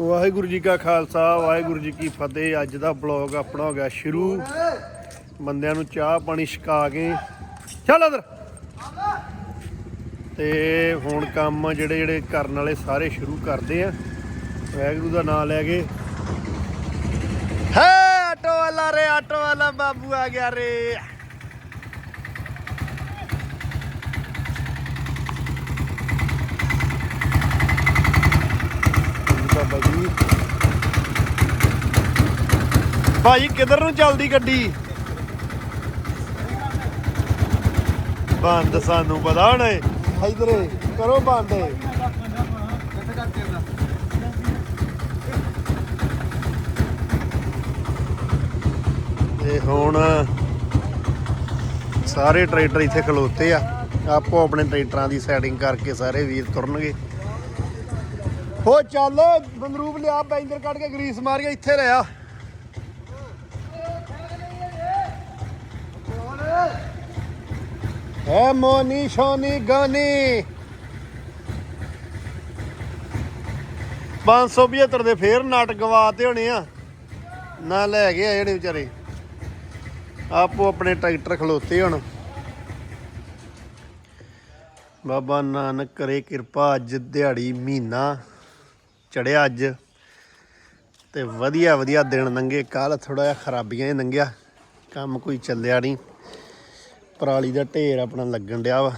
ਵਾਹਿਗੁਰੂ ਜੀ ਕਾ ਖਾਲਸਾ, ਵਾਹਿਗੁਰੂ ਜੀ ਕੀ ਫਤਿਹ। ਅੱਜ ਦਾ ਬਲੌਗ ਆਪਣਾ ਹੋ ਗਿਆ ਸ਼ੁਰੂ। ਬੰਦਿਆਂ ਨੂੰ ਚਾਹ ਪਾਣੀ ਛਕਾ ਕੇ। ਚੱਲ ਅਦਰ ਤੇ ਹੁਣ ਕੰਮ ਜਿਹੜੇ ਜਿਹੜੇ ਕਰਨ ਵਾਲੇ ਸਾਰੇ ਸ਼ੁਰੂ ਕਰਦੇ ਆ। ਵਾਹਿਗੁਰੂ ਦਾ ਨਾਮ ਲੈ ਕੇ। ਹੈ, ਆਟੋ ਵਾਲਾ ਰੇ, ਆਟੋ ਵਾਲਾ ਬਾਬੂ ਆ ਗਿਆ ਰੇ ਬਾਬਾ ਜੀ ਭਾਈ, ਕਿੱਧਰ ਨੂੰ ਚੱਲਦੀ ਗੱਡੀ? ਬੰਦ ਸਾਨੂੰ ਪਤਾ ਹੁਣ ਇਧਰੇ ਕਰੋ ਬੰਦ ਤੇ ਹੁਣ ਸਾਰੇ ਟਰੈਕਟਰ ਇੱਥੇ ਖਲੋਤੇ ਆ। ਆਪੋ ਆਪਣੇ ਟਰੈਕਟਰਾਂ ਦੀ ਸੈਟਿੰਗ ਕਰਕੇ ਸਾਰੇ ਵੀਰ ਤੁਰਨਗੇ। ਹੋ ਚੱਲ, ਬੰਦਰੂਪ ਲਿਆ ਬੈਂਦਰ ਕੱਢ ਕੇ ਗਰੀਸ ਮਾਰ ਕੇ ਇੱਥੇ ਰਿਆ ਹੈ ਮੋਨੀ ਸ਼ੋਨੀ ਗਾਨੀ 575 ਦੇ ਫੇਰ ਨਟ ਗਵਾਤੇ ਹੋਣੇ ਆ। ਨਾ ਲੈ ਗਏ ਆ ਜਿਹੜੇ ਵਿਚਾਰੇ। ਆਪੋ ਆਪਣੇ ਟਰੈਕਟਰ ਖਲੋਤੇ ਹੁਣ। ਬਾਬਾ ਨਾਨਕ ਕਰੇ ਕਿਰਪਾ ਅੱਜ ਦਿਹਾੜੀ ਮਹੀਨਾ ਚੜਿਆ ਅੱਜ। ਤੇ ਵਧੀਆ ਵਧੀਆ ਦਿਨ ਲੰਘੇ ਕੱਲ ਥੋੜਾ ਜਿਹਾ ਖਰਾਬੀਆਂ ਹੀ ਲੰਘਿਆ ਕੰਮ ਕੋਈ ਚੱਲਿਆ ਨਹੀਂ। ਪਰਾਲੀ ਦਾ ਢੇਰ ਆਪਣਾ ਲੱਗਣ ਡਿਆ ਵਾ।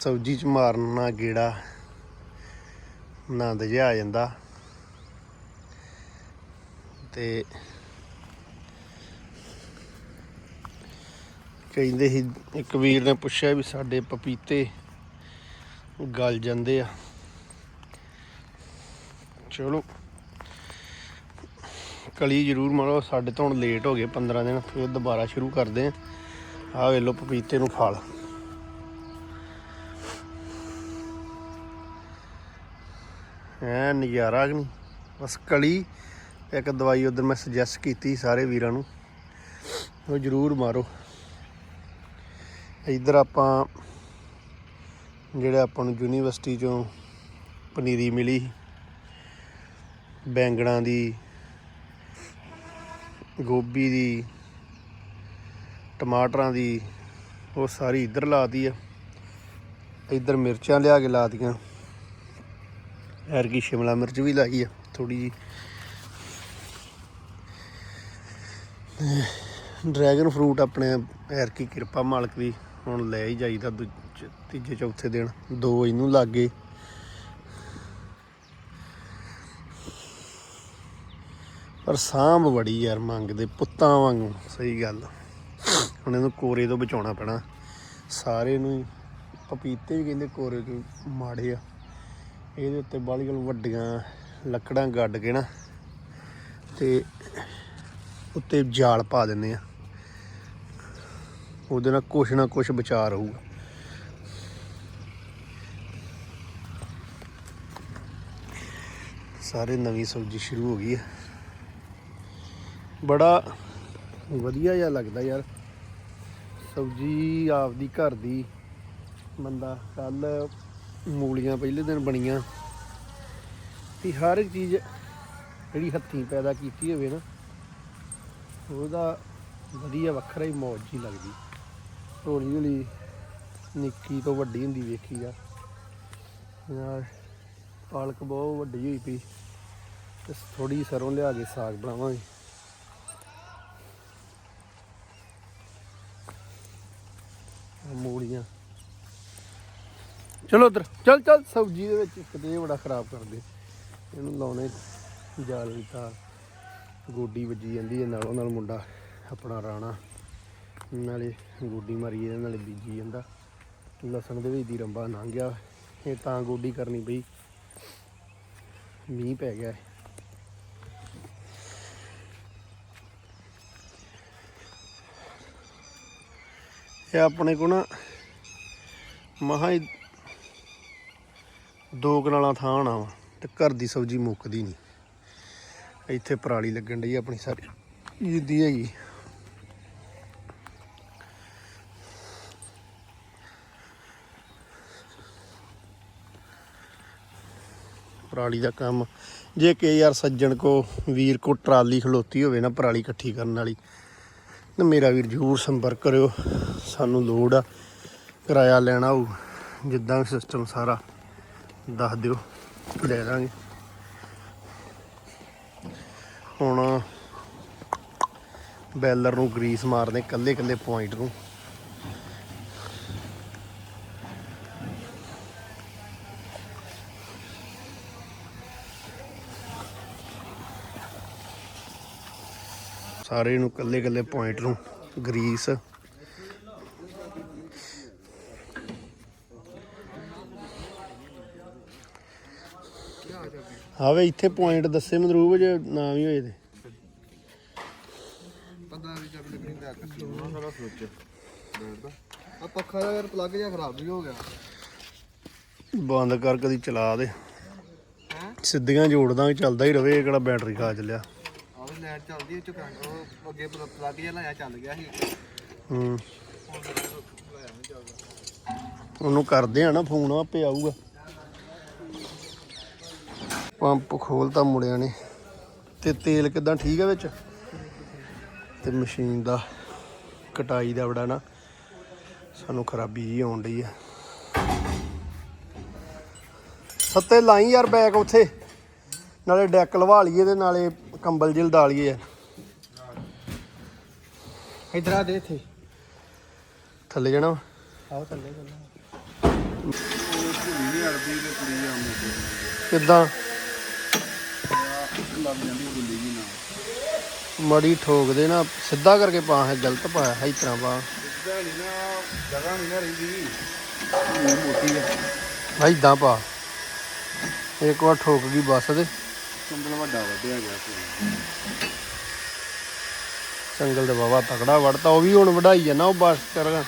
ਸਬਜ਼ੀ ਚ ਮਾਰਨਾ ਗੇੜਾ ਆਨੰਦ ਜਿਹਾ ਆ ਜਾਂਦਾ। ਤੇ ਕਹਿੰਦੇ ਸੀ, ਇੱਕ ਵੀਰ ਨੇ ਪੁੱਛਿਆ ਵੀ ਸਾਡੇ ਪਪੀਤੇ ਗਲ ਜਾਂਦੇ ਆ। ਚਲੋ। ਕਲੀ ਜ਼ਰੂਰ ਮਾਰੋ, ਸਾਡੇ ਤੋਂ ਹੁਣ ਲੇਟ ਹੋ ਗਏ 15 ਦਿਨ, ਫਿਰ ਦੁਬਾਰਾ ਸ਼ੁਰੂ ਕਰਦੇ ਆ ਆ ਵੇ ਲੋ ਪਪੀਤੇ ਨੂੰ ਫਲ। ਐ ਨਜ਼ਾਰਾ ਨਹੀਂ? ਬਸ ਕਲੀ, ਇੱਕ ਦਵਾਈ ਉਧਰ ਮੈਂ ਸੁਜੈਸਟ ਕੀਤੀ ਸਾਰੇ ਵੀਰਾਂ ਨੂੰ। ਉਹ ਜ਼ਰੂਰ ਮਾਰੋ। ਇੱਧਰ ਆਪਾਂ, ਜਿਹੜਾ ਆਪਾਂ ਨੂੰ ਯੂਨੀਵਰਸਿਟੀ ਚੋਂ ਪਨੀਰੀ ਮਿਲੀ, ਬੈਂਗਣਾ ਦੀ ਗੋਭੀ ਦੀ, ਟਮਾਟਰਾਂ ਦੀ, ਉਹ ਸਾਰੀ ਇੱਧਰ ਲਾਤੀ ਆ। ਇੱਧਰ ਮਿਰਚਾਂ ਲਿਆ ਕੇ ਲਾਤੀਆਂ। ਐਰਗੀ ਸ਼ਿਮਲਾ ਮਿਰਚ ਵੀ ਲਾਈ ਆ ਥੋੜੀ ਜੀ। ਡਰੈਗਨ ਫਰੂਟ ਆਪਣੇ ਐਰਕੀ ਕਿਰਪਾ ਮਾਲਕ ਦੀ ਹੁਣ ਲੈ ਹੀ ਜਾਈਦਾ ਦੂਜੇ ਤੀਜੇ ਚੌਥੇ ਦਿਨ। ਦੋ ਇਹਨੂੰ ਲੱਗੇ ਪਰ ਸਾਂਭ ਬੜੀ ਯਾਰ ਮੰਗਦੇ ਪੁੱਤਾਂ ਵਾਂਗੂ, ਸਹੀ ਗੱਲ। ਹੁਣ ਇਹਨੂੰ ਕੋਰੇ ਤੋਂ ਬਚਾਉਣਾ ਪੈਣਾ। ਸਾਰੇ ਨੂੰ ਹੀ, ਪਪੀਤੇ ਵੀ ਕਹਿੰਦੇ ਕੋਰੇ ਤੋਂ ਮਾੜੇ ਆ। ਇਹਦੇ ਉੱਤੇ ਬਾਲੀਆਂ ਵੱਡੀਆਂ ਲੱਕੜਾਂ ਗੱਡ ਕੇ ਨਾ, ਤੇ ਉੱਤੇ ਜਾਲ ਪਾ ਦਿੰਦੇ ਆ। ਉਹਦੇ ਨਾਲ ਕੁਛ ਨਾ ਕੁਛ ਬਚਾ ਰਹੂਗਾ ਸਾਰੇ ਨਵੀਂ ਸਬਜ਼ੀ ਸ਼ੁਰੂ ਹੋ ਗਈ ਹੈ ਬੜਾ ਵਧੀਆ ਜਿਹਾ ਲੱਗਦਾ ਯਾਰ। ਸਬਜ਼ੀ ਆਪਦੀ ਘਰ ਦੀ। ਬੰਦਾ ਕੱਲ ਮੂਲੀਆਂ ਪਹਿਲੇ ਦਿਨ ਬਣੀਆਂ। ਤੇ ਹਰ ਇੱਕ ਚੀਜ਼ ਜਿਹੜੀ ਹੱਥੀਂ ਪੈਦਾ ਕੀਤੀ ਹੋਵੇ ਨਾ, ਉਹਦਾ ਵਧੀਆ ਵੱਖਰਾ ਹੀ ਮੌਜ ਜੀ ਲੱਗਦੀ। ਹੌਲੀ ਹੌਲੀ ਨਿੱਕੀ ਤੋਂ ਵੱਡੀ ਹੁੰਦੀ ਵੇਖੀ ਆ। ਯਾਰ, ਪਾਲਕ ਬਹੁਤ ਵੱਡੀ ਹੋਈ ਪਈ। ਤੇ ਥੋੜੀ ਸਰੋਂ ਲਿਆ ਕੇ ਸਾਗ ਬਣਾਵਾਂਗੇ। ਮੂਲੀਆਂ। ਚਲੋ ਉਧਰ, ਚੱਲ ਚੱਲ, ਸਬਜ਼ੀ ਦੇ ਵਿੱਚ ਕਿਤੇ ਬੜਾ ਖਰਾਬ ਕਰਦੇ। ਇਹਨੂੰ ਲਾਉਣੇ ਜਾਲ ਦੀ ਤਾਰ ਗੋਡੀ ਵੱਜੀ ਜਾਂਦੀ ਹੈ, ਨਾਲੋਂ ਨਾਲ ਮੁੰਡਾ ਆਪਣਾ ਰਾਣਾ। ਨਾਲੇ ਗੋਡੀ ਮਾਰੀ ਇਹਦੇ ਨਾਲੇ ਬੀਜੀ ਜਾਂਦਾ। ਲਸਣ ਦੇ ਵਿੱਚ ਦੀ ਰੰਬਾ ਲੰਘ ਗਿਆ। ਇਹ ਤਾਂ ਗੋਡੀ ਕਰਨੀ ਪਈ। ਮੀਂਹ ਪੈ ਗਿਆ। ਇਹ ਆਪਣੇ ਕੋਲ ਨਾ ਮਹਾ ਹੀ ਦੋ ਕਨਾਲਾਂ ਥਾਂ ਆਣਾ ਵਾ ਤੇ ਘਰ ਦੀ ਸਬਜ਼ੀ ਮੁੱਕਦੀ ਨਹੀਂ। ਇੱਥੇ ਪਰਾਲੀ ਲੱਗਣ ਡਈ ਆਪਣੀ ਸਾਰੀ। ਜਿੱਦੀ ਹੈਗੀ। ਪਰਾਲੀ ਦਾ ਕੰਮ। ਜੇ ਕੇ ਯਾਰ ਸੱਜਣ ਕੋ ਵੀਰ ਕੋ ਟਰਾਲੀ ਖਲੋਤੀ ਹੋਵੇ ਨਾ ਪਰਾਲੀ ਇਕੱਠੀ ਕਰਨ ਵਾਲੀ ਤਾਂ ਮੇਰਾ ਵੀਰ ਜ਼ਰੂਰ ਸੰਪਰਕ ਕਰਿਓ, ਸਾਨੂੰ ਲੋੜ ਆ, ਕਿਰਾਇਆ ਲੈਣਾ ਹੋਊ, ਜਿੱਦਾਂ ਵੀ ਸਿਸਟਮ ਸਾਰਾ ਦੱਸ ਦਿਓ ਲੈ ਦਾਂਗੇ। ਹੁਣ ਬੈਲਰ ਨੂੰ ਗਰੀਸ ਮਾਰਦੇ ਕੱਲੇ ਕੱਲੇ ਪੁਆਇੰਟ ਨੂੰ। ਸਾਰੇ ਨੂੰ ਕੱਲੇ ਕੱਲੇ ਪੁਆਇੰਟ ਨੂੰ ਗਰੀਸ। ਆਵੇ ਇੱਥੇ ਪੁਆਇੰਟ ਦੱਸੇ ਮਨਰੂਪ ਜੇ ਨਾ ਵੀ ਹੋਏ ਤੇ। ਪੰਦਰਾਂ ਦੀ ਚਾਬੀ ਲੱਗਣੀ ਦਾ ਕਰ ਉਹਨਾਂ ਸਾਰਾ ਸੋਚ ਆ ਪੱਖਾ ਦਾ ਯਾਰ ਪਲੱਗ ਜਿਹਾ ਖਰਾਬ ਵੀ ਹੋ ਗਿਆ। ਬੰਦ ਕਰ ਕਦੀ ਚਲਾ ਦੇ। ਸਿੱਧੀਆਂ ਜੋੜਦਾ ਚੱਲਦਾ ਹੀ ਰਵੇ ਇਹ ਕਿਹੜਾ ਬੈਟਰੀ ਖਾ ਚੱਲਿਆ। ਲਾਈਟ ਚੱਲਦੀ ਹੈ ਚੁਕਾਂ ਉਹ ਅੱਗੇ ਪਲ- ਪਲੱਗ ਜਿਹਾ ਲਾਇਆ ਚੱਲ ਗਿਆ ਸੀ। ਹੂੰ। ਹੁਣ ਲਾਇਆ ਨਹੀਂ ਚੱਲਦਾ। ਉਹਨੂੰ ਕਰਦੇ ਆ ਨਾ ਫੋਨ ਆਪੇ ਆਊਗਾ। ਪੰਪ ਖੋਲਤਾ ਮੁੜਿਆ ਨੇ। ਤੇ ਤੇਲ ਕਿਦਾਂ ਠੀਕ ਹੈ ਵਿੱਚ? ਤੇ ਮਸ਼ੀਨ ਦਾ ਕਟਾਈ ਦਾ ਬੜਾ ਨਾ ਸਾਨੂੰ ਖਰਾਬੀ ਜੀ ਆਉਣ ਡਈ ਆ। ਸੱਤੇ ਲਾਈ ਯਾਰ ਬੈਗ ਉੱਥੇ। ਨਾਲੇ ਡੈਕ ਲਵਾ ਲਈਏ ਤੇ ਨਾਲੇ ਕੰਬਲ ਜਿਲ ਡਾ ਲਈਏ। ਇਧਰ ਆ ਦੇ ਇੱਥੇ। ਥੱਲੇ ਜਾਣਾ? ਆਓ ਥੱਲੇ ਕਿੱਦਾਂ? ਜਾਂਦੀ ਗੁੱਲੀ ਜੀ ਨਾ ਮੜੀ ਠੋਕਦੇ ਨਾ ਸਿੱਧਾ ਕਰਕੇ ਪਾ ਹੈ ਗਲਤ ਪਾਇਆ ਹੈ ਇਸ ਤਰ੍ਹਾਂ ਪਾ। ਇਦਾਂ ਨਹੀਂ ਨਾ ਜਗ੍ਹਾ ਨਹੀਂ ਨਾ ਰਹਿੰਦੀ ਇਹ ਮੋਟੀ ਹੈ ਇਦਾਂ ਪਾ। ਇੱਕ ਵਾਰ ਠੋਕ ਗਈ ਬੱਸ ਦੇ ਕੰਬਲ ਵੱਡਾ ਵੱਡਿਆ ਗਿਆ ਸੀ। ਸੰਗਲ ਦੇ ਬਾਬਾ ਤਕੜਾ ਵੜਤਾ ਉਹ ਵੀ ਹੁਣ ਵਢਾਈ ਜਾਂਦਾ ਉਹ ਬੱਸ ਕਰ।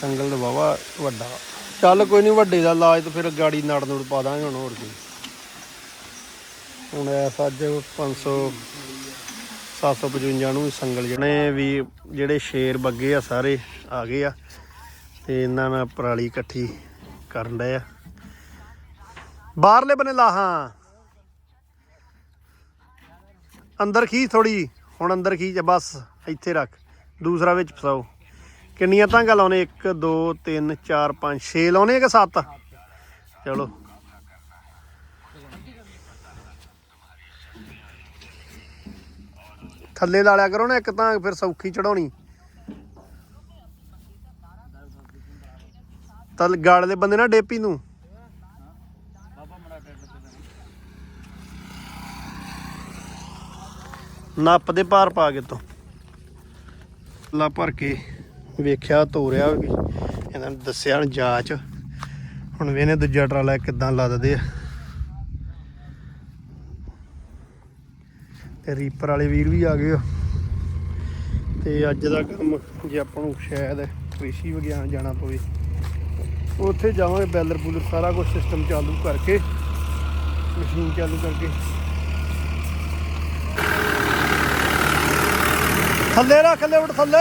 ਸੰਗਲ ਦੇ ਬਾਬਾ ਵੱਡਾ। ਚੱਲ ਕੋਈ ਨਹੀਂ ਵੱਡੇ ਦਾ ਇਲਾਜ ਤੇ ਫਿਰ ਗਾੜੀ ਨੜ ਨੂੜ ਪਾ ਦਾਂਗੇ ਹੁਣ ਹੋਰ ਕੀ। ਹੁਣ ਐਸ ਅੱਜ 500 755 ਨੂੰ ਸੰਗਲ ਜਿਹੜੇ ਵੀ ਜਿਹੜੇ ਸ਼ੇਰ ਬੱਗੇ ਆ ਸਾਰੇ ਆ ਗਏ ਆ। ਤੇ ਇਹਨਾਂ ਨਾਲ ਪਰਾਲੀ ਇਕੱਠੀ ਕਰਨ ਡਏ ਆ। ਬਾਹਰਲੇ ਬਨੇ ਲਾਹਾਂ ਅੰਦਰ ਖੀਚ ਥੋੜੀ ਹੁਣ ਅੰਦਰ ਖੀਚ ਬਸ, ਇੱਥੇ ਰੱਖ। ਦੂਸਰਾ ਵਿੱਚ ਫਸਾਓ। ਕਿੰਨੀਆਂ ਤਾਂਗਾ ਲਾਉਣੇ? 1 2 3 4 5 6 ਲਾਉਣੇ ਕਿ 7 ਚਲੋ। ਥੱਲੇ ਲਾ ਲਿਆ ਕਰੋ ਨਾ ਇੱਕ ਤਾਂ, ਫਿਰ ਸੌਖੀ ਚੜਾਉਣੀ ਤਲ ਗਾਲ ਦੇ ਬੰਦੇ ਨਾ ਡੇਪੀ ਨੂੰ। ਨੱਪ ਦੇ ਪਾਰ ਪਾ ਕੇ ਤੋਂ। ਲਾ ਭਰ ਕੇ ਵੇਖਿਆ, ਤੋਰਿਆ ਇਹਨਾਂ ਨੂੰ ਦੱਸਿਆ ਹੁਣ ਜਾਂਚ। ਹੁਣ ਵੇਨੇ ਦੂਜਾ ਟਰਾਲਾ ਕਿੱਦਾਂ ਲੱਦਦੇ ਆ। ਤੇ ਰੀਪਰ ਵਾਲੇ ਵੀਰ ਵੀ ਆ ਗਏ ਆ। ਤੇ ਅੱਜ ਦਾ ਕੰਮ ਜੇ ਆਪਾਂ ਨੂੰ ਸ਼ਾਇਦ ਕ੍ਰਿਸ਼ੀ ਵਿਗਿਆਨ ਜਾਣਾ ਪਵੇ। ਉੱਥੇ ਜਾਵਾਂਗੇ, ਬੈਲਰ ਬੂਲਰ ਸਾਰਾ ਕੁਝ ਸਿਸਟਮ ਚਾਲੂ ਕਰਕੇ ਮਸ਼ੀਨ ਚਾਲੂ ਕਰਕੇ। ਥੱਲੇ ਰੱਖ ਲੈ ਉੱਡ ਥੱਲੇ।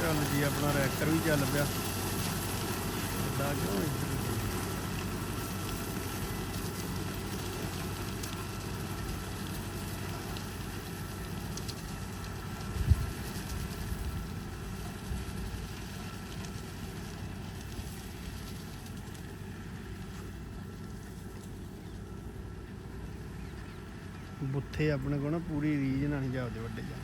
ਚੱਲ ਜੀ ਆਪਣਾ ਰੈਕਟਰ ਵੀ ਚੱਲ ਪਿਆ ਏਦਾਂ ਕਿਉਂ ਹੋਈ? ਉੱਥੇ ਆਪਣੇ ਕੋਲ ਨਾ ਪੂਰੀ ਰੀਜ ਨਾਲ ਨਹੀਂ ਜਾਪਦੇ ਵੱਡੇ ਜਾ।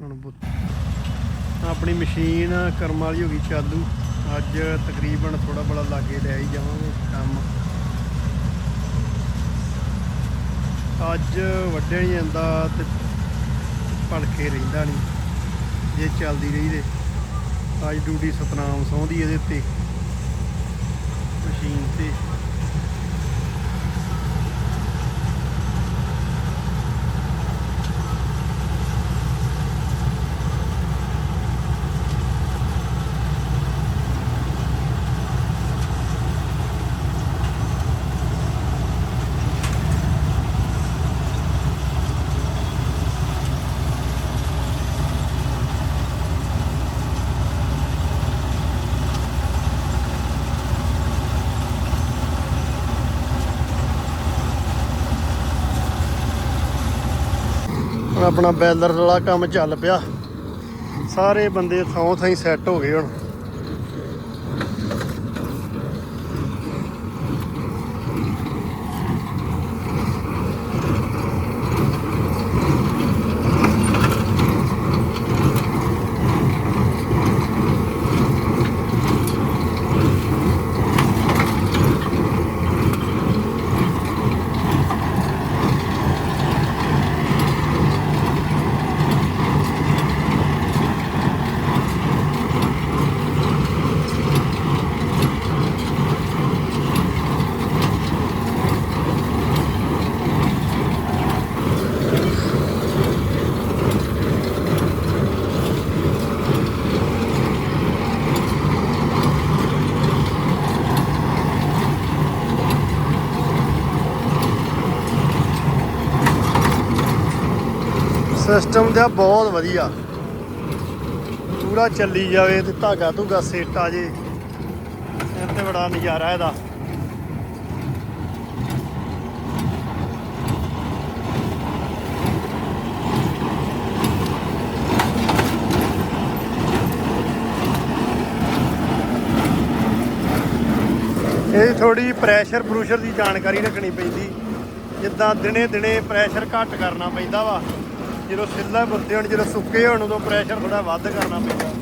ਹੁਣ ਆਪਣੀ ਮਸ਼ੀਨ ਕਰਮ ਵਾਲੀ ਹੋ ਗਈ ਚਾਲੂ। ਅੱਜ ਤਕਰੀਬਨ ਥੋੜਾ ਬੜਾ ਲਾਗੇ ਲੈ ਹੀ ਜਾਵਾਂਗੇ ਕੰਮ। ਅੱਜ ਵੱਢਿਆ ਨਹੀਂ ਜਾਂਦਾ ਤੇ ਭਲਕੇ ਰਹਿੰਦਾ ਨਹੀਂ, ਜੇ ਚੱਲਦੀ ਰਹੀ ਤੇ ਅੱਜ ਡਿਊਟੀ ਸਤਨਾਮ ਸੌਂਦੀ ਇਹਦੇ ਉੱਤੇ, ਮਸ਼ੀਨ ਤੇ। ਆਪਣਾ ਬੈਲਰ ਵਾਲਾ ਕੰਮ ਚੱਲ ਪਿਆ। ਸਾਰੇ ਬੰਦੇ ਥਾਂ ਥਾਂ ਸੈੱਟ ਹੋ ਗਏ ਹੁਣ। ਸਿਸਟਮ ਦਾ ਬਹੁਤ ਵਧੀਆ। ਪੂਰਾ ਚੱਲੀ ਜਾਵੇ ਤੇ ਧਾਗਾ ਧੁਗਾ ਸੇਟ ਆ ਜੇ। ਸਿਰ ਤੇ ਬੜਾ ਨਜ਼ਾਰਾ ਇਹਦਾ। ਇਹ ਥੋੜੀ ਪ੍ਰੈਸ਼ਰ ਪ੍ਰੂਸ਼ਰ ਦੀ ਜਾਣਕਾਰੀ ਰੱਖਣੀ ਪੈਂਦੀ। ਜਿੱਦਾਂ ਦਿਨੇ ਦਿਨੇ ਪ੍ਰੈਸ਼ਰ ਘੱਟ ਕਰਨਾ ਪੈਂਦਾ ਵਾ। ਜਦੋਂ ਸਿੱਲਾ ਬੁੱਤੇ ਹੋਣ ਜਦੋਂ ਸੁੱਕੇ ਹੋਣ ਉਦੋਂ ਪ੍ਰੈਸ਼ਰ ਥੋੜਾ ਵੱਧ ਕਰਨਾ ਪੈਂਦਾ।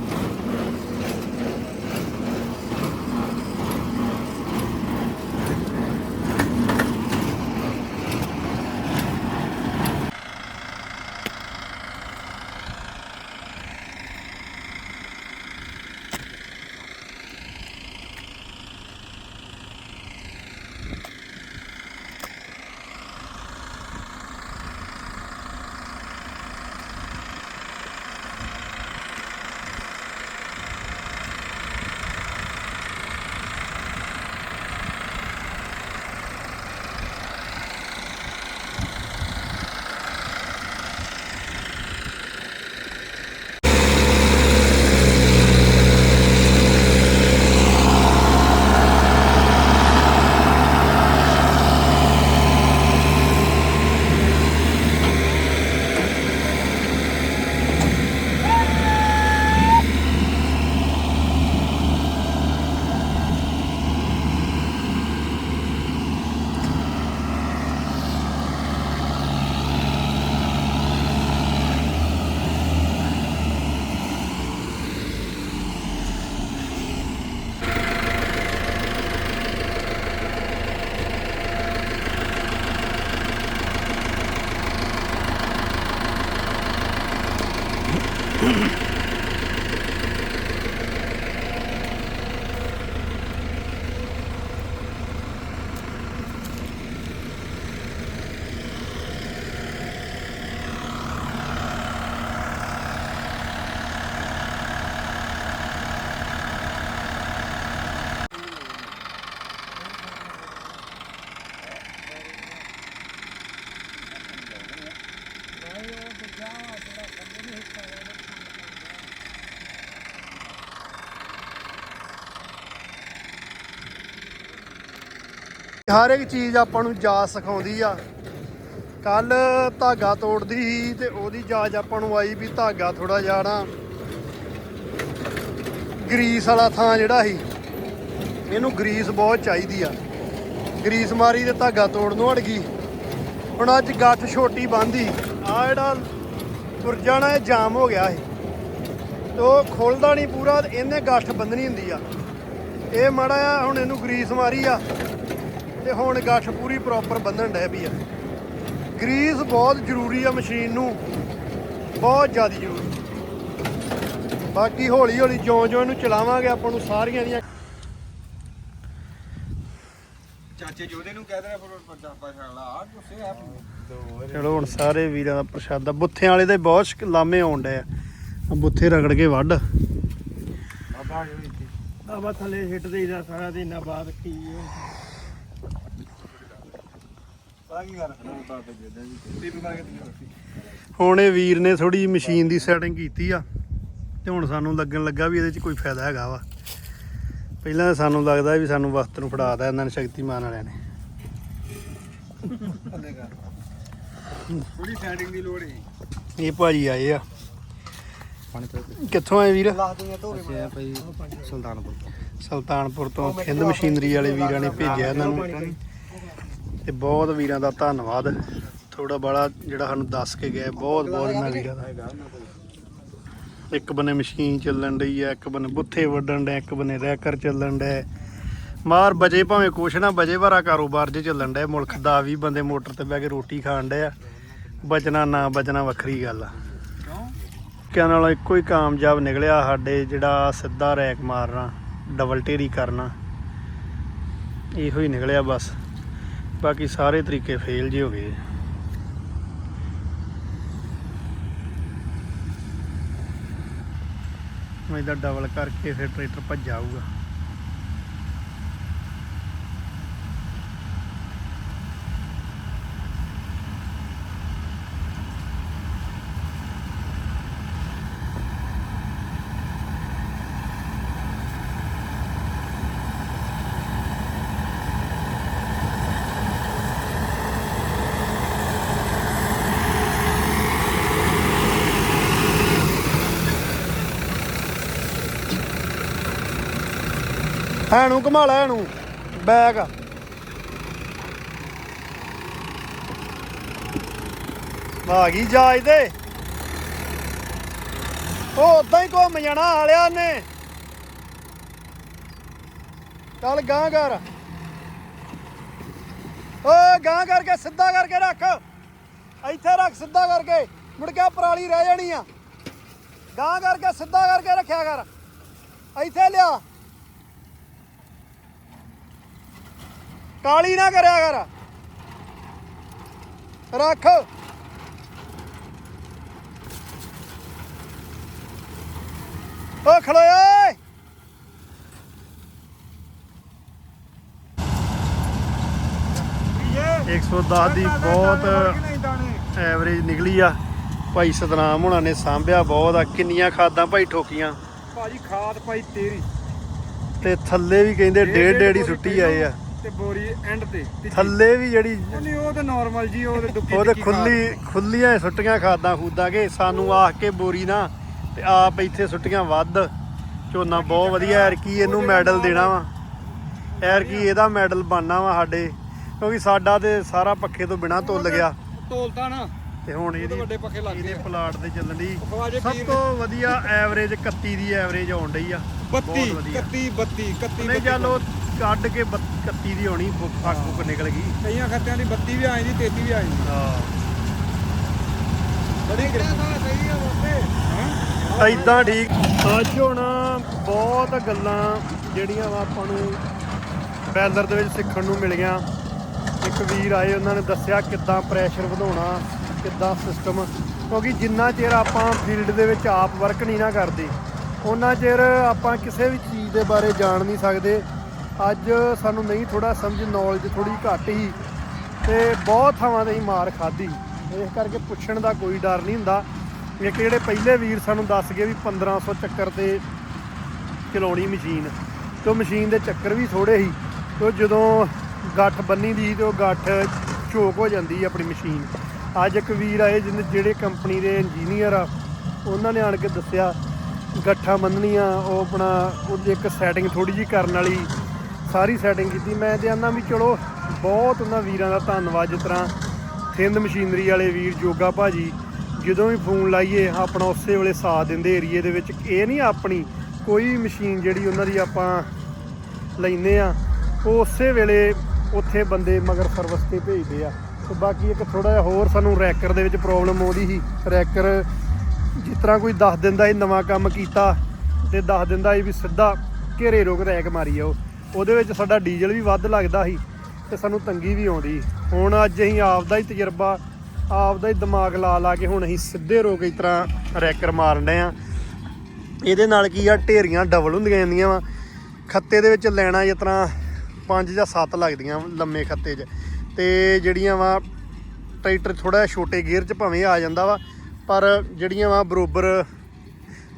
ਹਰ ਇੱਕ ਚੀਜ਼ ਆਪਾਂ ਨੂੰ ਜਾਚ ਸਿਖਾਉਂਦੀ ਆ। ਕੱਲ ਧਾਗਾ ਤੋੜਦੀ ਸੀ ਤੇ ਉਹਦੀ ਜਾਚ ਆਪਾਂ ਨੂੰ ਆਈ ਵੀ ਧਾਗਾ ਥੋੜਾ ਜਾਣਾ ਗਰੀਸ ਵਾਲਾ ਥਾਂ ਜਿਹੜਾ ਸੀ, ਇਹਨੂੰ ਗਰੀਸ ਬਹੁਤ ਚਾਹੀਦੀ ਆ। ਗਰੀਸ ਮਾਰੀ ਤੇ ਧਾਗਾ ਤੋੜ ਨੂੰ ਹਟ ਗਈ। ਹੁਣ ਅੱਜ ਗੱਠ ਛੋਟੀ ਬੰਦੀ ਆ ਜਿਹੜਾ ਤੁਰਜਾਣਾ ਇਹ ਜਾਮ ਹੋ ਗਿਆ ਸੀ। ਤੇ ਉਹ ਖੁੱਲਦਾ ਨਹੀਂ ਪੂਰਾ, ਇਹਨੇ ਗੱਠ ਬੰਦਣੀ ਹੁੰਦੀ ਆ। ਇਹ ਮਾੜਾ ਆ ਹੁਣ ਇਹਨੂੰ ਗਰੀਸ ਮਾਰੀ ਆ। ਤੇ ਹੁਣ ਗੱਠ ਪੂਰੀ ਪ੍ਰੋਪਰ ਬੰਨਣ ਡੈ ਪਈ ਆ। ਗਰੀਸ ਬਹੁਤ ਜ਼ਰੂਰੀ ਆ ਮਸ਼ੀਨ ਨੂੰ। ਬਹੁਤ ਜ਼ਿਆਦਾ ਜ਼ਰੂਰੀ। ਬਾਕੀ ਹੌਲੀ ਹੌਲੀ ਜਿਉਂ ਜਿਉਂ ਇਹਨੂੰ ਚਲਾਵਾਂਗੇ ਆਪਾਂ ਨੂੰ ਸਾਰੀਆਂ ਦੀਆਂ। ਚਾਚੇ ਜੋਦੇ ਨੂੰ ਕਹਿ ਦੇਣਾ ਫਿਰ ਵੱਡਾ ਪਛਾਣਾ ਆ ਗੁੱਸੇ ਆ ਚਲੋ ਹੁਣ ਸਾਰੇ ਵੀਰਾਂ ਦਾ ਪ੍ਰਸ਼ਾਦਾ। ਬੁੱਥਿਆਂ ਵਾਲੇ ਦੇ ਬਹੁਤ ਸ਼ਕ- ਲਾਮੇ ਆਉਣ ਡਏ ਆ। ਬੁੱਥੇ ਰਗੜ ਕੇ ਵੱਢ। ਬਾਬਾ ਜੀ। ਇੱਥੇ ਆਵਾ ਥੱਲੇ ਹਿੱਟ ਦੇਈਦਾ ਸਾਰਾ ਦਿਨ ਬਾਅਦ ਕੀ ਆ ਕੀ ਕਰ ਬਾਬਾ ਜੋਦਾ ਜੀ ਟੀਪੀ ਮਾਰ ਕੇ ਦਿੱਤੀ ਹੁਣ ਇਹ ਵੀਰ ਨੇ ਥੋੜੀ ਮਸ਼ੀਨ ਦੀ ਸੈਟਿੰਗ ਕੀਤੀ ਆ ਤੇ ਹੁਣ ਸਾਨੂੰ ਲੱਗਣ ਲੱਗਾ ਵੀ ਇਹਦੇ 'ਚ ਕੋਈ ਫਾਇਦਾ ਹੈਗਾ ਵਾ। ਪਹਿਲਾਂ ਸਾਨੂੰ ਲੱਗਦਾ ਵੀ ਸਾਨੂੰ ਵਕਤ ਨੂੰ ਫੜਾਦਾ ਇਹਨਾਂ ਨੇ ਸ਼ਕਤੀਮਾਨ ਵਾਲਿਆਂ ਨੇ। ਥੋੜੀ ਸੈਟਿੰਗ ਦੀ ਲੋੜ ਹੈ ਇਹ ਭਾਜੀ ਆਏ ਆ। ਕਿੱਥੋਂ ਆਏ ਵੀਰ? ਸੁਲਤਾਨਪੁਰ। ਸੁਲਤਾਨਪੁਰ ਤੋਂ। ਖਿੰਦ ਮਸ਼ੀਨਰੀ ਵਾਲੇ ਵੀਰਾਂ ਨੇ ਭੇਜਿਆ ਇਹਨਾਂ ਨੂੰ। ਤੇ ਬਹੁਤ ਵੀਰਾਂ ਦਾ ਧੰਨਵਾਦ। ਥੋੜਾ ਬੜਾ ਜਿਹੜਾ ਸਾਨੂੰ ਦੱਸ ਕੇ ਗਏ ਬਹੁਤ ਬਹੁਤ ਇਹਨਾਂ ਵੀਰਾਂ ਦਾ। ਇੱਕ ਬੰਨੇ ਮਸ਼ੀਨ ਚੱਲਣ ਡਈ ਆ, ਇੱਕ ਬੰਨੇ ਬੁੱਥੇ ਵੱਢਣ ਡਿਆ, ਇੱਕ ਬੰਨੇ ਰੈਕਰ ਚੱਲਣ ਡਿਆ। ਮਾਰ ਬਜੇ ਭਾਵੇਂ ਕੁਛ ਨਾ ਬਜੇ ਭਰਾ ਕਾਰੋਬਾਰ ਜੇ ਚੱਲਣ ਡਿਆ, ਮੁਲਕ ਦਾ ਵੀ ਬੰਦੇ ਮੋਟਰ ਤੇ ਬਹਿ ਕੇ ਰੋਟੀ ਖਾਣ ਡਿਆ ਬਚਣਾ ਨਾ ਬਚਣਾ ਵੱਖਰੀ ਗੱਲ ਆ। ਕਿਆਂ ਨਾਲ ਇੱਕੋ ਹੀ ਕਾਮਯਾਬ ਨਿਕਲਿਆ ਸਾਡੇ ਜਿਹੜਾ ਸਿੱਧਾ ਰੈਕ ਮਾਰਨਾ, ਡਬਲ ਢੇਰੀ ਕਰਨਾ। ਇਹੋ ਹੀ ਨਿਕਲਿਆ ਬਸ। ਬਾਕੀ ਸਾਰੇ ਤਰੀਕੇ ਫੇਲ ਜੇ ਹੋ ਗਏ। ਮੈਂ ਇਹਦਾ ਡਬਲ ਕਰਕੇ ਫਿਰ ਟਰੈਕਟਰ ਭੱਜ ਆਊਗਾ। ਐਨੂੰ ਘੁਮਾ ਲੈ ਐਨੂੰ ਬੈਗ। ਆ ਗਈ ਜਾਜ ਤੇ। ਉਹ ਉਦਾਂ ਹੀ ਘੁੰਮ ਜਾਣਾ ਹਾਲਿਆ ਨੇ ਚੱਲ ਗਾਂ ਕਰ। ਓ ਗਾਂ ਕਰਕੇ ਸਿੱਧਾ ਕਰਕੇ ਰੱਖ। ਇੱਥੇ ਰੱਖ ਸਿੱਧਾ ਕਰਕੇ। ਮੁੜ ਕੇ ਪਰਾਲੀ ਰਹਿ ਜਾਣੀ ਆ। ਗਾਂ ਕਰਕੇ ਸਿੱਧਾ ਕਰਕੇ ਰੱਖਿਆ ਕਰ। ਇੱਥੇ ਲਿਆ। ਕਾਲੀ ਨਾ ਕਰਿਆ ਕਰ। ਰੱਖ। ਓ ਖਲੋਇਆ ਓਏ। 110 ਦੀ ਬਹੁਤ ਐਵਰੇਜ ਨਿਕਲੀ ਆ। ਭਾਈ ਸਤਨਾਮ ਹੁਣਾਂ ਨੇ ਸਾਂਭਿਆ ਬਹੁਤ ਆ। ਕਿੰਨੀਆਂ ਖਾਦਾਂ ਭਾਈ ਠੋਕੀਆਂ। ਭਾਜੀ ਖਾਦ ਪਾਈ ਤੇਰੀ। ਤੇ ਥੱਲੇ ਵੀ ਕਹਿੰਦੇ ਡੇਢ ਡੇਢ ਹੀ ਸੁੱਟੀ ਆਏ ਆ। ਤੇ ਬੋਰੀ ਐਂਡ ਤੇ ਤੀਜੀ। ਥੱਲੇ ਵੀ ਜਿਹੜੀ ਉਹ ਨਹੀਂ ਉਹ ਤਾਂ ਨਾਰਮਲ ਜੀ ਉਹ ਤੇ ਡੁੱਕੀ ਉਹਦੇ। ਖੁੱਲੀ ਖੁੱਲੀਆਂ ਹੀ ਸੁੱਟੀਆਂ ਖਾਦਾਂ ਖੂਦਾਂ ਕੇ ਸਾਨੂੰ ਆਖ ਕੇ ਬੋਰੀ ਨਾ ਤੇ ਆਪ ਇੱਥੇ ਸੁੱਟੀਆਂ ਵੱਧ। ਝੋਨਾ ਬਹੁਤ ਵਧੀਆ ਐਰ ਕੀ ਇਹਨੂੰ ਮੈਡਲ ਦੇਣਾ ਵਾ। ਐਰ ਕੀ ਇਹਦਾ ਮੈਡਲ ਬਣਨਾ ਵਾ ਸਾਡੇ। ਕਿਉਂਕਿ ਸਾਡਾ ਤੇ ਸਾਰਾ ਪੱਖੇ ਤੋਂ ਬਿਨਾ ਤੁੱਲ ਗਿਆ। ਤੋਲਤਾ ਨਾ। ਤੇ ਹੁਣ ਇਹਦੀ ਵੱਡੇ ਪੱਖੇ ਲੱਗ ਇਹਦੇ ਗਏ ਪਲਾਟ ਤੇ ਚੱਲਣ। ਦੀ ਖਵਾਜੇ ਸਭ ਪੀਰ ਤੋਂ ਵਧੀਆ ਐਵਰੇਜ 31 ਦੀ ਐਵਰੇਜ ਆਉਣ ਡਈ ਆ। 32 ਬਹੁਤ ਵਧੀਆ। 31 32 31 ਨਹੀਂ ਚੱਲ ਕੱਢ ਕੇ 31 ਦੀ ਹੋਣੀ ਫੱਕ ਫੁੱਕ ਨਿਕਲ ਗਈ। ਕਈਆਂ ਖੱਤਿਆਂ ਦੀ 32 ਵੀ ਆ ਜਾਂਦੀ 33 ਵੀ ਆ ਜਾਂਦੀ। ਹਾਂ। ਬੜੀ ਕਿਰਪਾ। ਸਹੀ ਆ ਮੋਤੇ ਐਦਾਂ ਠੀਕ। ਅੱਜ ਹੁਣ ਬਹੁਤ ਗੱਲਾਂ ਜਿਹੜੀਆਂ ਵਾ ਆਪਾਂ ਨੂੰ ਬੈਲਰ ਦੇ ਵਿੱਚ ਸਿੱਖਣ ਨੂੰ ਮਿਲੀਆਂ। ਇੱਕ ਵੀਰ ਆਏ ਉਹਨਾਂ ਨੇ ਦੱਸਿਆ ਕਿੱਦਾਂ ਪ੍ਰੈਸ਼ਰ ਵਧਾਉਣਾ ਕਿੱਦਾਂ ਸਿਸਟਮ ਕਿਉਂਕਿ ਜਿੰਨਾ ਚਿਰ ਆਪਾਂ ਫੀਲਡ ਦੇ ਵਿੱਚ ਆਪ ਵਰਕ ਨਹੀਂ ਨਾ ਕਰਦੇ ਉਹਨਾਂ ਚਿਰ ਆਪਾਂ ਕਿਸੇ ਵੀ ਚੀਜ਼ ਦੇ ਬਾਰੇ ਜਾਣ ਨਹੀਂ ਸਕਦੇ। ਅੱਜ ਸਾਨੂੰ ਨਹੀਂ ਥੋੜਾ ਸਮਝ ਨੌਲੇਜ ਥੋੜੀ ਘੱਟ ਹੀ ਤੇ ਬਹੁਤ ਥਾਵਾਂ ਤੇ ਹੀ ਮਾਰ ਖਾਧੀ। ਇਸ ਕਰਕੇ ਪੁੱਛਣ ਦਾ ਕੋਈ ਡਰ ਨਹੀਂ ਹੁੰਦਾ। ਇੱਕ ਜਿਹੜੇ ਪਹਿਲੇ ਵੀਰ ਸਾਨੂੰ ਦੱਸ ਗਏ ਵੀ 1500 ਚੱਕਰ ਤੇ ਚਲਾਉਣੀ ਮਸ਼ੀਨ, ਤੇ ਉਹ ਮਸ਼ੀਨ ਦੇ ਚੱਕਰ ਵੀ ਥੋੜੇ ਸੀ ਤੇ ਉਹ ਜਦੋਂ ਗੱਠ ਬੰਨੀ ਦੀ ਤੇ ਉਹ ਗੱਠ ਝੋਕ ਹੋ ਜਾਂਦੀ ਆਪਣੀ ਮਸ਼ੀਨ। ਅੱਜ ਇੱਕ ਵੀਰ ਆਏ ਜਿਹਨੇ, ਜਿਹੜੇ ਕੰਪਨੀ ਦੇ ਇੰਜੀਨੀਅਰ ਆ, ਉਹਨਾਂ ਨੇ ਆਣ ਕੇ ਦੱਸਿਆ ਗੱਠਾਂ ਬੰਨਣੀਆਂ, ਉਹ ਆਪਣਾ ਉਹਦੀ ਇੱਕ ਸੈਟਿੰਗ ਥੋੜੀ ਜੀ ਕਰਨ ਵਾਲੀ ਸਾਰੀ ਸੈਟਿੰਗ ਕੀਤੀ। ਮੈਂ ਤੇ ਆਨਾ ਵੀ ਚਲੋ ਬਹੁਤ ਉਹਨਾਂ ਵੀਰਾਂ ਦਾ ਧੰਨਵਾਦ, ਜਿਸ ਤਰ੍ਹਾਂ ਥਿੰਦ ਮਸ਼ੀਨਰੀ ਵਾਲੇ ਵੀਰ, ਜੋਗਾ ਭਾਜੀ, ਜਦੋਂ ਵੀ ਫੋਨ ਲਾਈਏ, ਆਪਣਾ ਉਸੇ ਵੇਲੇ ਸਾਥ ਦਿੰਦੇ ਏਰੀਏ ਦੇ ਵਿੱਚ। ਇਹ ਨਹੀਂ ਆਪਣੀ ਕੋਈ ਮਸ਼ੀਨ ਜਿਹੜੀ ਉਹਨਾਂ ਦੀ ਆਪਾਂ ਲੈਨੇ ਆ, ਉਹ ਉਸੇ ਵੇਲੇ ਉੱਥੇ ਬੰਦੇ ਮਗਰ ਸਰਵਿਸ ਤੇ ਭੇਜਦੇ ਆ। ਤੇ ਬਾਕੀ ਇੱਕ ਥੋੜਾ ਜਿਹਾ ਹੋਰ ਸਾਨੂੰ ਰੈਕਰ ਦੇ ਵਿੱਚ ਪ੍ਰੋਬਲਮ ਆਉਂਦੀ ਸੀ। ਰੈਕਰ ਜਿਸ ਤਰ੍ਹਾਂ ਕੋਈ ਦੱਸ ਦਿੰਦਾ ਇਹ ਨਵਾਂ ਕੰਮ ਕੀਤਾ ਤੇ ਦੱਸ ਦਿੰਦਾ ਇਹ ਵੀ ਸਿੱਧਾ ਘੇਰੇ ਰੋਕ ਰੈਕ ਮਾਰੀ ਜਾਓ। ਉਹਦੇ ਵਿੱਚ ਸਾਡਾ ਡੀਜ਼ਲ ਵੀ ਵੱਧ ਲੱਗਦਾ ਸੀ ਤੇ ਸਾਨੂੰ ਤੰਗੀ ਵੀ ਆਉਂਦੀ। ਹੁਣ ਅੱਜ ਅਸੀਂ ਆਪਦਾ ਹੀ ਤਜਰਬਾ ਆਪ ਦਾ ਹੀ ਦਿਮਾਗ ਲਾ ਲਾ ਕੇ ਹੁਣ ਅਸੀਂ ਸਿੱਧੇ ਰੋਕ ਇਸ ਤਰ੍ਹਾਂ ਰੈਕਰ ਮਾਰਨ ਡਏ ਆ ਇਹਦੇ ਨਾਲ ਕੀ ਆ, ਢੇਰੀਆਂ ਡਬਲ ਹੁੰਦੀਆਂ ਜਾਂਦੀਆਂ ਵਾ। ਖੱਤੇ ਦੇ ਵਿੱਚ ਲੈਣਾ ਜਿਸ ਤਰ੍ਹਾਂ 5 ਜਾਂ 7 ਲੱਗਦੀਆਂ ਲੰਮੇ ਖੱਤੇ 'ਚ। ਤੇ ਜਿਹੜੀਆਂ ਵਾ ਟਰੈਕਟਰ ਥੋੜਾ ਛੋਟੇ ਗੇਅਰ 'ਚ ਭਾਵੇਂ ਆ ਜਾਂਦਾ ਵਾ ਪਰ ਜਿਹੜੀਆਂ ਵਾ ਬਰੋਬਰ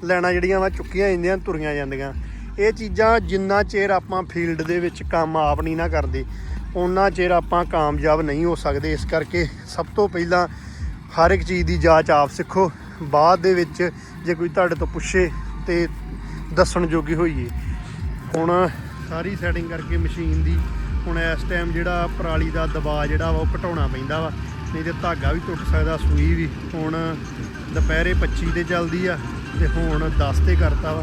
ਲੈਣਾ ਜਿਹੜੀਆਂ ਵਾ ਚੁੱਕੀਆਂ ਜਾਂਦੀਆਂ, ਤੁਰੀਆਂ ਜਾਂਦੀਆਂ। ਇਹ ਚੀਜ਼ਾਂ ਜਿੰਨਾ ਚਿਰ ਆਪਾਂ ਫੀਲਡ ਦੇ ਵਿੱਚ ਕੰਮ ਆਪ ਨਹੀਂ ਨਾ ਕਰਦੇ ਉਹਨਾਂ ਚਿਰ ਆਪਾਂ ਕਾਮਯਾਬ ਨਹੀਂ ਹੋ ਸਕਦੇ। ਇਸ ਕਰਕੇ ਸਭ ਤੋਂ ਪਹਿਲਾਂ ਹਰ ਇੱਕ ਚੀਜ਼ ਦੀ ਜਾਂਚ ਆਪ ਸਿੱਖੋ। ਬਾਅਦ ਦੇ ਵਿੱਚ ਜੇ ਕੋਈ ਤੁਹਾਡੇ ਤੋਂ ਪੁੱਛੇ ਤੇ ਦੱਸਣ ਜੋਗੇ ਹੋਈਏ। ਹੁਣ ਸਾਰੀ ਸੈਟਿੰਗ ਕਰਕੇ ਮਸ਼ੀਨ ਦੀ ਹੁਣ ਇਸ ਟਾਈਮ ਜਿਹੜਾ ਪਰਾਲੀ ਦਾ ਦਬਾਅ ਜਿਹੜਾ ਵਾ ਉਹ ਘਟਾਉਣਾ ਪੈਂਦਾ ਵਾ। ਨਹੀਂ ਤੇ ਧਾਗਾ ਵੀ ਟੁੱਟ ਸਕਦਾ, ਸੂਈ ਵੀ। ਹੁਣ ਦੁਪਹਿਰੇ 25 ਤੇ ਚੱਲਦੀ ਆ ਤੇ ਹੁਣ 10 ਤੇ ਕਰਤਾ ਵਾ।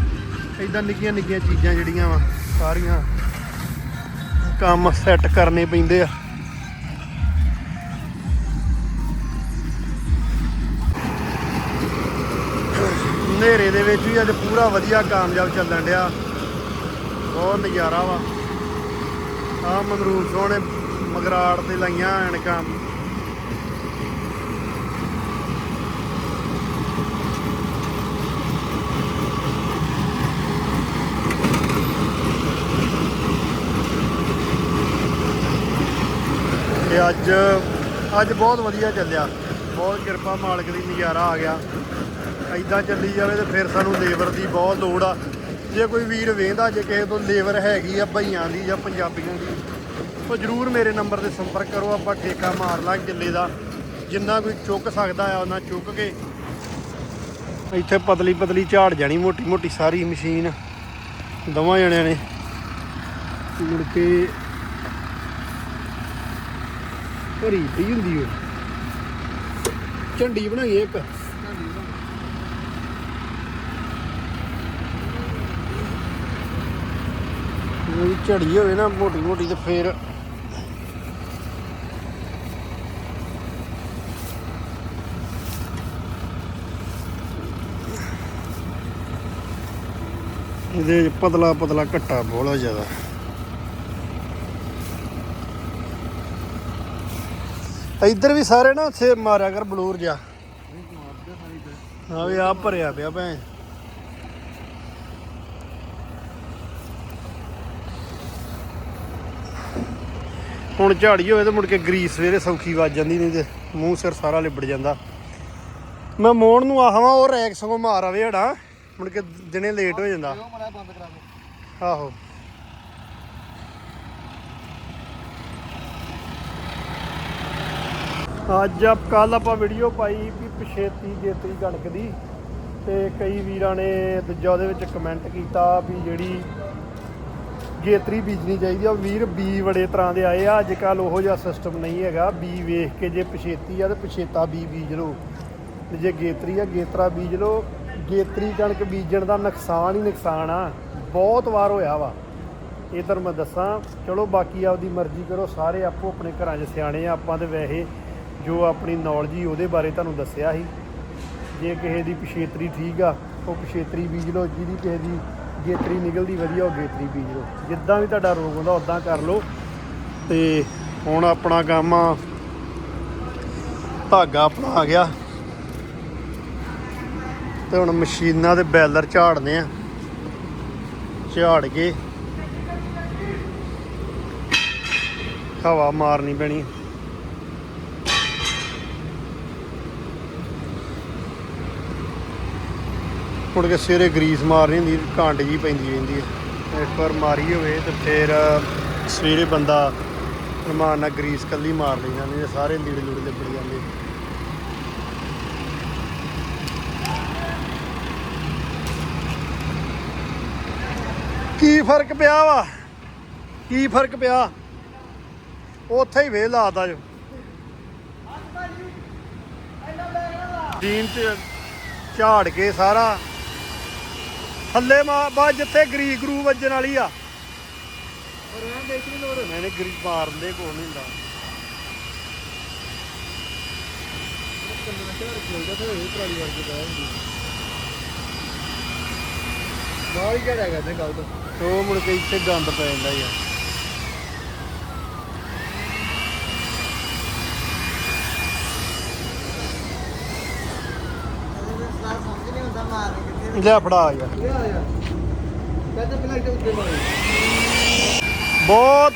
ਇਦਾਂ ਨਿੱਕੀਆਂ ਨਿੱਕੀਆਂ ਚੀਜ਼ਾਂ ਜਿਹੜੀਆਂ ਵਾ, ਸਾਰੀਆਂ ਕੰਮ ਸੈੱਟ ਕਰਨੇ ਪੈਂਦੇ ਆ। ਹਨੇਰੇ ਦੇ ਵਿੱਚ ਵੀ ਅੱਜ ਪੂਰਾ ਵਧੀਆ ਕਾਮਯਾਬ ਚੱਲਣ ਡਿਆ। ਬਹੁਤ ਨਜ਼ਾਰਾ ਵਾ। ਆ ਮਨਰੂਪ ਸੋਹਣੇ ਮਗਰਾੜ ਤੇ ਲਾਈਆਂ ਐਨਕਾਂ। ਤੇ ਅੱਜ ਅੱਜ ਬਹੁਤ ਵਧੀਆ ਚੱਲਿਆ। ਬਹੁਤ ਕਿਰਪਾ ਮਾਲਕ ਦੀ, ਨਜ਼ਾਰਾ ਆ ਗਿਆ। ਐਦਾਂ ਚੱਲੀ ਜਾਵੇ ਤੇ ਫਿਰ ਸਾਨੂੰ ਲੇਬਰ ਦੀ ਬਹੁਤ ਲੋੜ ਆ। ਜੇ ਕੋਈ ਵੀਰ ਵੇਂਦਾ, ਜੇ ਕਿਸੇ ਤੋਂ ਲੇਬਰ ਹੈਗੀ ਆ, ਭਈਆਂ ਦੀ ਜਾਂ ਪੰਜਾਬੀਆਂ ਦੀ ਤਾਂ ਜਰੂਰ ਮੇਰੇ ਨੰਬਰ ਤੇ ਸੰਪਰਕ ਕਰੋ। ਆਪਾਂ ਠੇਕਾ ਮਾਰ ਲਾਂ ਕਿੱਲੇ ਦਾ। ਜਿੰਨਾ ਕੋਈ ਚੁੱਕ ਸਕਦਾ ਆ, ਉਹਨਾਂ ਚੁੱਕ ਕੇ। ਇੱਥੇ ਪਤਲੀ ਪਤਲੀ ਝਾੜ ਜਾਣੀ, ਮੋਟੀ ਮੋਟੀ ਸਾਰੀ ਮਸ਼ੀਨ। ਦਵਾਂ ਜਣਿਆਂ ਨੇ। ਮੁੜ ਕੇ ਭਰੀ ਪਈ ਹੁੰਦੀ ਉਹ ਝੰਡੀ ਬਣਾਈ ਇੱਕ। ਉਹ ਝੜੀ ਹੋਵੇ ਨਾ ਮੋਟੀ ਮੋਟੀ ਤੇ ਫੇਰ ਇਹਦੇ ਪਤਲਾ ਪਤਲਾ ਘੱਟਾ ਬਹੁਤ ਜ਼ਿਆਦਾ। ਇੱਧਰ ਵੀ ਸਾਰੇ ਨਾ ਉੱਥੇ ਮਾਰਿਆ ਕਰ ਬਲੂਰ ਜਾ ਹਾਂ ਵੀ ਆ ਭਰਿਆ ਪਿਆ ਭੈਣ ਹੁਣ ਝਾੜੀ ਹੋਵੇ ਤਾਂ ਮੁੜ ਕੇ ਗਰੀਸ ਸਵੇਰੇ ਸੌਖੀ ਵੱਜ ਜਾਂਦੀ ਨਹੀਂ ਤੇ ਮੂੰਹ ਸਿਰ ਸਾਰਾ ਲਿਬੜ ਜਾਂਦਾ ਮੈਂ ਮੋੜ ਨੂੰ ਆਹਵਾਂ ਉਹ ਰੈਕ ਸਗੋਂ ਮਾਰ ਆਵੇ ਹੜਾ ਮੁੜ ਕੇ ਦਿਨੇ ਲੇਟ ਹੋ ਜਾਂਦਾ ਆਹੋ ਅੱਜ ਆਪ ਕੱਲ ਆਪਾਂ ਵੀਡੀਓ ਪਾਈ ਵੀ ਪਛੇਤੀ ਜੇਤਰੀ ਕਣਕ ਦੀ ਤੇ ਕਈ ਵੀਰਾਂ ਨੇ ਦੂਜਾ ਉਹਦੇ ਵਿੱਚ ਕਮੈਂਟ ਕੀਤਾ ਵੀ ਜਿਹੜੀ ਗੇਤਰੀ ਬੀਜਣੀ ਚਾਹੀਦੀ ਆ ਵੀਰ ਬੀ ਬੜੇ ਤਰ੍ਹਾਂ ਦੇ ਆਏ ਆ, ਅੱਜ ਕੱਲ ਉਹੋ ਜਿਹਾ ਸਿਸਟਮ ਨਹੀਂ ਹੈਗਾ। ਬੀ ਵੇਖ ਕੇ ਜੇ ਪਛੇਤੀ ਆ, ਤੇ ਪਛੇਤਾ ਬੀ ਬੀਜ ਲਓ। ਤੇ ਜੇ ਗੇਤਰੀ ਆ, ਗੇਤਰਾ ਬੀਜ ਲਓ। ਗੇਤਰੀ ਕਣਕ ਬੀਜਣ ਦਾ ਨੁਕਸਾਨ ਹੀ ਨੁਕਸਾਨ ਆ। ਬਹੁਤ ਵਾਰ ਹੋਇਆ ਵਾ। ਇਹ ਤਾਂ ਮੈਂ ਦੱਸਾਂ। ਚਲੋ ਬਾਕੀ ਆਪਦੀ ਮਰਜ਼ੀ ਕਰੋ, ਸਾਰੇ ਆਪੋ ਆਪਣੇ ਘਰਾਂ 'ਚ ਸਿਆਣੇ ਆ। ਆਪਾਂ ਤੇ ਵੈਸੇ ਜੋ ਆਪਣੀ ਨੌਲੇਜ ਹੀ ਉਹਦੇ ਬਾਰੇ ਤੁਹਾਨੂੰ ਦੱਸਿਆ ਸੀ। ਜੇ ਕਿਸੇ ਦੀ ਪਛੇਤਰੀ ਠੀਕ ਆ, ਉਹ ਪਛੇਤਰੀ ਬੀਜ ਲਓ, ਜਿਹਦੀ ਕਿਸੇ ਦੀ ਗੇਤਰੀ ਨਿਕਲਦੀ ਵਧੀਆ, ਉਹ ਗੇਤਰੀ ਬੀਜ ਲਓ। ਜਿੱਦਾਂ ਵੀ ਤੁਹਾਡਾ ਰੋਗ ਹੁੰਦਾ ਉਦਾਂ ਕਰ ਲਓ। ਤੇ ਹੁਣ ਆਪਣਾ ਕੰਮ ਆ, ਧਾਗਾ ਆਪਣਾ ਆ ਗਿਆ। ਤੇ ਹੁਣ ਮਸ਼ੀਨਾਂ ਦੇ ਬੈਲਰ ਝਾੜਨੇ ਆ। ਝਾੜ ਕੇ ਹਵਾ ਮਾਰਨੀ ਪੈਣੀ। ਮੁੜ ਕੇ ਸਵੇਰੇ ਗਰੀਸ ਮਾਰਨੀ ਹੁੰਦੀ ਕਾਂਡ ਜੀ ਪੈਂਦੀ ਰਹਿੰਦੀ ਹੈ। ਇੱਕ ਵਾਰ ਮਾਰੀ ਹੋਵੇ ਤੇ ਫਿਰ ਸਵੇਰੇ ਬੰਦਾ ਰਮਾਨ ਨਾਲ ਗਰੀਸ ਕੱਲੀ ਮਾਰ ਲਈ ਜਾਂਦੀ ਤੇ ਸਾਰੇ ਲੀੜੇ ਲੂੜੇ ਲਿਬੜ ਜਾਂਦੇ। ਕੀ ਫ਼ਰਕ ਪਿਆ ਵਾ? ਕੀ ਫ਼ਰਕ ਪਿਆ? ਉੱਥੇ ਹੀ ਵੇਲ ਲਾਦਾ ਜੋ। ਜੀਨ ਤੇ ਝਾੜ ਕੇ ਸਾਰਾ ਥੱਲੇ ਮਾ ਬਾ ਜਿੱਥੇ ਗਰੀ ਗਰੂ ਵੱਜਣ ਵਾਲੀ ਆ। ਔਰ ਇਹਨਾਂ ਦੇ ਇਤਨੀ ਲੋੜ ਮੈਨੇ ਗਰੀ ਮਾਰਨ ਦੇ ਕੋਲ ਨਹੀਂ ਹੁੰਦਾ। ਕੰਨਾਂ ਝਾੜ ਖੇਲਦਾ ਤਾਂ ਇਹ ਪ੍ਰਾਲੀ ਵਰਗੀ ਦਾ ਹੁੰਦੀ ਬਾਹਰ ਹੀ ਝਾੜਿਆ ਕਰਦੇ ਗੱਲ ਤੋਂ ਉਹ ਮੁੜ ਕੇ ਇੱਥੇ ਗੰਦ ਪੈ ਜਾਂਦਾ ਯਾਰ ਸਾਰ ਸਮਝ ਨਹੀਂ ਹੁੰਦਾ ਮਾਰਨੇ ਫੜਾ ਆ ਯਾਰ। ਬਹੁਤ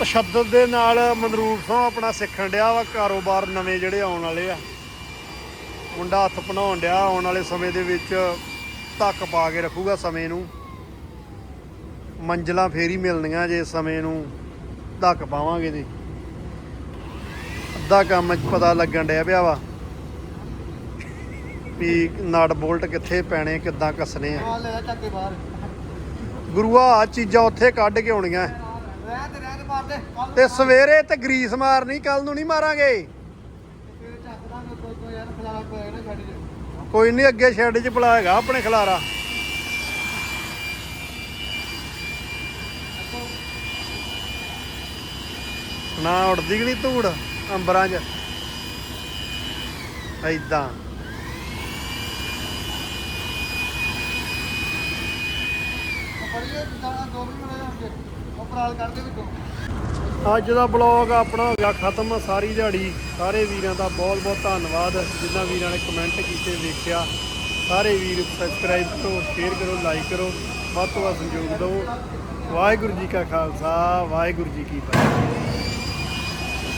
ਤਸ਼ੱਦਦ ਦੇ ਨਾਲ ਮਨਰੂਪ ਸਿੰਘ ਆਪਣਾ ਸਿੱਖਣ ਡਿਆ ਵਾ, ਕਾਰੋਬਾਰ ਨਵੇਂ ਜਿਹੜੇ ਆਉਣ ਵਾਲੇ ਆ। ਮੁੰਡਾ ਹੱਥ ਬਣਾਉਣ ਡਿਆ, ਆਉਣ ਵਾਲੇ ਸਮੇਂ ਦੇ ਵਿੱਚ ਧੱਕ ਪਾ ਕੇ ਰੱਖੂਗਾ ਸਮੇਂ ਨੂੰ। ਮੰਜ਼ਲਾਂ ਫੇਰੀ ਹੀ ਮਿਲਣੀਆਂ ਜੇ ਸਮੇਂ ਨੂੰ ਧੱਕ ਪਾਵਾਂਗੇ ਤੇ। ਅੱਧਾ ਕੰਮ ਪਤਾ ਲੱਗਣ ਡਿਆ ਪਿਆ ਵਾ। ਵੀ ਨਟ ਬੋਲਟ ਕਿੱਥੇ ਪੈਣੇ ਕਿੱਦਾਂ ਕੱਸਣੇ ਆ। ਆ ਲੈ ਜਾ ਚੱਕ ਕੇ ਬਾਹਰ। ਗੁਰੂਆ ਆ ਚੀਜ਼ਾਂ ਉੱਥੇ ਕੱਢ ਕੇ ਆਉਣੀਆਂ। ਰਹਿ ਤੇ ਰਹਿ ਤੇ ਮਾਰ ਦੇ। ਕੱਲ ਤੇ ਸਵੇਰੇ ਤੇ ਗਰੀਸ ਮਾਰਨੀ ਕੱਲ ਨੂੰ ਨਹੀਂ ਮਾਰਾਂਗੇ। ਤੇਰੇ ਚੱਕ ਦਾਂਗੇ ਕੋਈ ਕੋਈ ਯਾਰ ਖਲਾਰਾ ਪਏ ਨਾ ਛੱਡ ਜੇ ਕੋਈ ਨਹੀਂ ਅੱਗੇ ਸ਼ੈੱਡ 'ਚ ਪਲਾ ਹੈਗਾ ਆਪਣੇ ਖਲਾਰਾ। ਨਾ ਉੜਦੀ ਕਿ ਨਹੀਂ ਧੂੜ ਅੰਬਰਾਂ 'ਚ? ਐਦਾਂ ਉਹ ਫੜੀਏ ਦਾਣਾ ਦੋ ਵੀ ਬਣੇ ਹੋਣਗੇ ਉਹ ਪਰਾਲ ਕੱਢ ਦੇ ਵਿੱਚੋਂ ਅੱਜ ਦਾ ਬਲੌਗ ਆਪਣਾ ਹੋ ਗਿਆ ਖਤਮ। ਸਾਰੀ ਦਿਹਾੜੀ ਸਾਰੇ ਵੀਰਾਂ ਦਾ ਬਹੁਤ ਬਹੁਤ ਧੰਨਵਾਦ। ਜਿਨ੍ਹਾਂ ਵੀਰਾਂ ਨੇ ਕਮੈਂਟ ਕੀਤੇ, ਵੇਖਿਆ, ਸਾਰੇ ਵੀਰ ਸਬਸਕ੍ਰਾਈਬ ਕਰੋ ਸ਼ੇਅਰ ਕਰੋ ਲਾਈਕ ਕਰੋ। ਵੱਧ ਤੋਂ ਵੱਧ ਸਹਿਯੋਗ ਦਿਓ ਵਾਹਿਗੁਰੂ ਜੀ ਕਾ ਖਾਲਸਾ, ਵਾਹਿਗੁਰੂ ਜੀ ਕੀ ਫਤਿਹ।